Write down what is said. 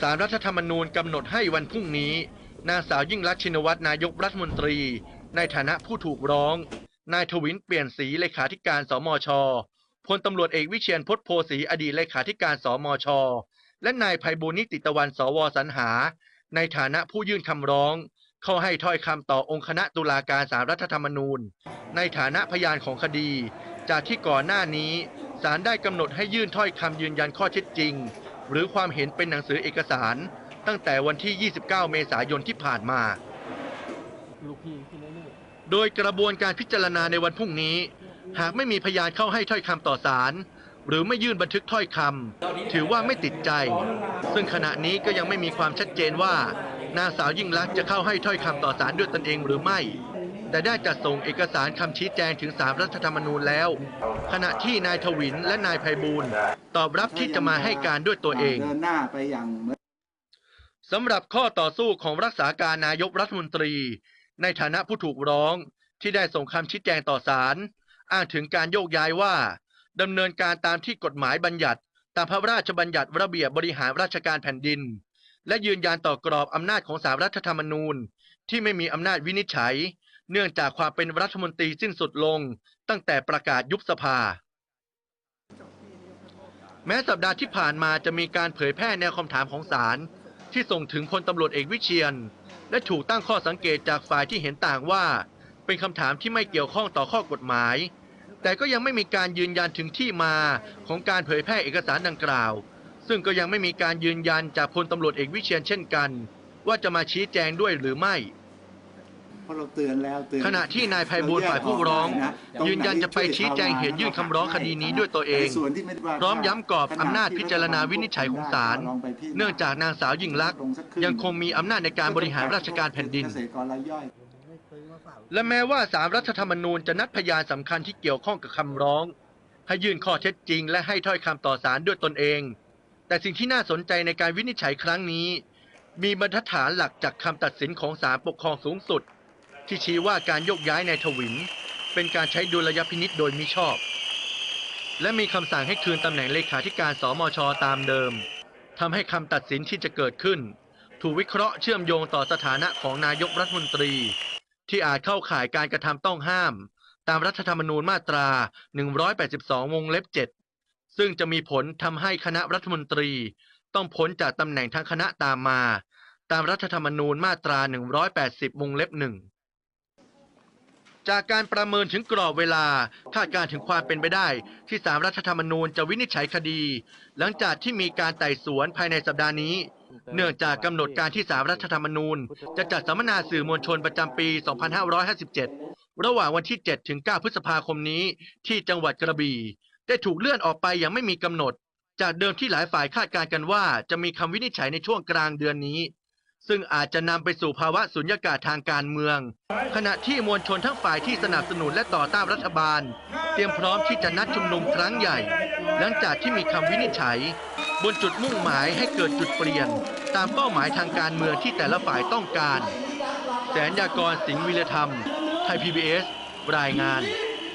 สารรัฐธรรมนูญกำหนดให้วันพรุ่งนี้ นางสาวยิ่งรักชินวัตรนายกรัฐมนตรี ในฐานะผู้ถูกร้อง นายทวินเปลี่ยนสีเลขาธิการสมชพลตำรวจเอกวิเชียนพจน์โพสีอดีตเลขาธิการสมช และนายภัยบูลย์นิติตะวันสวสรรหา ในฐานะผู้ยื่นคำร้อง เข้าให้ถ้อยคำต่อองค์คณะตุลาการสารรัฐธรรมนูญ ในฐานะพยานของคดี จากที่ก่อนหน้านี้ศาลได้กำหนดให้ยื่นถ้อยคำยืนยันข้อเท็จจริง หรือความเห็นเป็นหนังสือเอกสาร ตั้งแต่วันที่ 29 เมษายนที่ผ่านมา โดยกระบวนการพิจารณาในวันพรุ่งนี้ หากไม่มีพยานเข้าให้ถ้อยคำต่อศาลหรือไม่ยื่นบันทึกถ้อยคำถือว่าไม่ติดใจ ซึ่งขณะนี้ก็ยังไม่มีความชัดเจนว่านางสาวยิ่งลักษณ์จะเข้าให้ถ้อยคำต่อศาลด้วยตนเองหรือไม่ แต่ได้จัดส่งเอกสารคำชี้แจงถึงสารรัฐธรรมนูญแล้ว ขณะที่นายทวินและนายไพบูลตอบรับที่จะมาให้การด้วยตัวเองเดินหน้าไปอย่างสำหรับข้อต่อสู้ของรักษาการนายกรัฐมนตรี ในฐานะผู้ถูกร้องที่ได้ส่งคำชี้แจงต่อศาลอ้างถึงการโยกย้ายว่าดำเนินการตามที่กฎหมายบัญญัติ ตามพระราชบัญญัติระเบียบบริหารราชการแผ่นดิน และยืนยันต่อกรอบอำนาจของสารรัฐธรรมนูญ ที่ไม่มีอำนาจวินิจฉัย เนื่องจากความเป็นรัฐมนตรีสิ้นสุดลงตั้งแต่ประกาศยุบสภา แม้สัปดาห์ที่ผ่านมาจะมีการเผยแพร่แนวคำถามของศาลที่ส่งถึงพลตำรวจเอกวิเชียน และถูกตั้งข้อสังเกตจากฝ่ายที่เห็นต่างว่า เป็นคำถามที่ไม่เกี่ยวข้องต่อข้อกฎหมาย แต่ก็ยังไม่มีการยืนยันถึงที่มาของการเผยแพร่เอกสารดังกล่าว ซึ่งก็ยังไม่มีการยืนยันจากพลตำรวจเอกวิเชียนเช่นกัน ว่าจะมาชี้แจงด้วยหรือไม่ เพราะเราเตือนแล้วเตือนขณะที่นายไพบูลย์ฝ่ายผู้ร้อง ยืนยันจะไปชี้แจงเหตุยื่นคำร้องคดีนี้ด้วยตัวเองในส่วนที่ไม่ได้ว่าพร้อมย้ำกรอบอำนาจพิจารณาวินิจฉัยของศาลเนื่องจากนางสาวยิ่งลักษณ์ยังคงมีอำนาจในการบริหารราชการแผ่นดิน เกษตรกรรายย่อย และแม้ว่าสารรัฐธรรมนูญจะนัดพยานสำคัญที่เกี่ยวข้องกับคำร้อง ให้ยื่นข้อเท็จจริง และให้ถ้อยคำต่อศาลด้วยตนเอง แต่สิ่งที่น่าสนใจในการวินิจฉัยครั้งนี้ มีบรรทัดฐานหลักจากคำตัดสินของศาลปกครองสูงสุด ที่ชี้ว่าการโยกย้ายนายทวิน เป็นการใช้ดุลยพินิษโดยมิชอบ และมีคำสั่งให้คืนตำแหน่งเลขาธิการสมชตามเดิมทำให้คำตัดสินที่จะเกิดขึ้น ถูกวิเคราะห์เชื่อมโยงต่อสถานะของนายกรัฐมนตรี ที่อาจเข้าข่ายการกระทำต้องห้าม ตามรัฐธรรมนูญมาตรา 182 วงเล็บ 7 ซึ่งจะมีผลทำให้คณะรัฐมนตรีต้องพ้นจากตำแหน่งทั้งคณะตามมา ตามรัฐธรรมนูญมาตรา 180 วงเล็บ1 จากการประเมินถึงกรอบเวลาคาดการถึงความเป็นไปได้ ที่สารรัฐธรรมนูญจะวินิจฉัยคดี หลังจากที่มีการไต่สวนภายในสัปดาห์นี้ เนื่องจากกำหนดการที่สารรัฐธรรมนูญ จะจัดสัมมนาสื่อมวลชนประจำปี 2557 ระหว่างวันที่ 7 ถึง 9 พฤษภาคมนี้ ที่จังหวัดกระบี่ ได้ถูกเลื่อนออกไปอย่างไม่มีกำหนด จากเดิมที่หลายฝ่ายคาดการณ์กันว่า จะมีคำวินิจฉัยในช่วงกลางเดือนนี้ ซึ่งอาจจะนำไปสู่ภาวะสุญญากาศทางการเมือง ขณะที่มวลชนทั้งฝ่ายที่สนับสนุนและต่อต้านรัฐบาล เตรียมพร้อมที่จะนัดชุมนุมครั้งใหญ่ หลังจากที่มีคำวินิจฉัย บนจุดมุ่งหมายให้เกิดจุดเปลี่ยน ตามเป้าหมายทางการเมืองที่แต่ละฝ่ายต้องการ แสนยากรสิงห์วิรธรรม ไทย PBS รายงาน